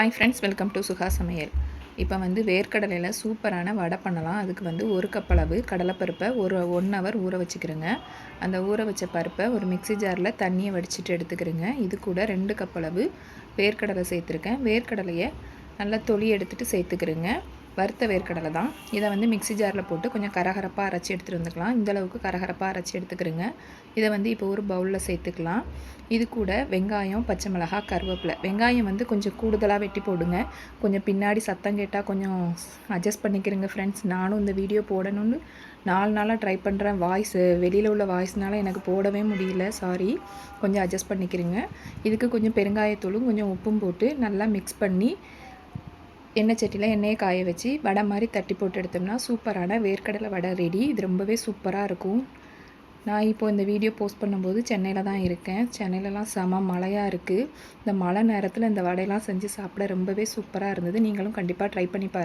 Hi friends welcome to Suga சமையல் இப்போ வந்து வேர்க்கடலையில் சூப்பரான வடை பண்ணலாம். அதுக்கு வந்து ஒரு கப் அளவு கடலைப்பருப்பை ஒரு ஒன் ஹவர் ஊற வச்சுக்கிறேங்க. அந்த ஊற வச்ச பருப்பை ஒரு மிக்சி ஜாரில் தண்ணியை வடிச்சிட்டு எடுத்துக்கிறேங்க. இது கூட ரெண்டு கப் அளவு வேர்க்கடலை சேர்த்துருக்கேன். வேர்க்கடலையை நல்லா தொளி எடுத்துகிட்டு சேர்த்துக்கிறேங்க. வறுத்த வேர்க்கடலை தான். இதை வந்து மிக்சி ஜாரில் போட்டு கொஞ்சம் கரகரப்பாக அரைச்சி எடுத்துகிட்டு வந்துக்கலாம். இந்தளவுக்கு கரகரப்பாக அரைச்சி எடுத்துக்கிறேங்க. இதை வந்து இப்போ ஒரு பவுலில் சேர்த்துக்கலாம். இது கூட வெங்காயம் பச்சை மிளகா கருவேப்பிலை. வெங்காயம் வந்து கொஞ்சம் கூடுதலாக வெட்டி போடுங்க. கொஞ்சம் பின்னாடி சத்தம் கேட்டால் கொஞ்சம் அட்ஜஸ்ட் பண்ணிக்கிறேங்க ஃப்ரெண்ட்ஸ் நானும் இந்த வீடியோ போடணும்னு நாலு நாளாக ட்ரை பண்ணுறேன் வாய்ஸ் வெளியில் உள்ள வாய்ஸ்னால எனக்கு போடவே முடியல. சாரி கொஞ்சம் அட்ஜஸ்ட் பண்ணிக்கிறேங்க. இதுக்கு கொஞ்சம் பெருங்காயத்தூளும் கொஞ்சம் உப்பும் போட்டு நல்லா மிக்ஸ் பண்ணி எண்ணெய் சட்டியில் எண்ணெயை காய வச்சு வடை மாதிரி தட்டி போட்டு எடுத்தோம்னா சூப்பரான வேர்க்கடலை வடை ரெடி இது ரொம்பவே சூப்பராக இருக்கும். நான் இப்போ இந்த வீடியோ போஸ்ட் பண்ணும்போது சென்னையில் தான் இருக்கேன். சென்னையிலலாம் செம மழையாக இருக்குது இந்த மழை நேரத்தில் இந்த வடையெல்லாம் செஞ்சு சாப்பிட ரொம்பவே சூப்பராக இருந்தது. நீங்களும் கண்டிப்பாக ட்ரை பண்ணி பாருங்கள்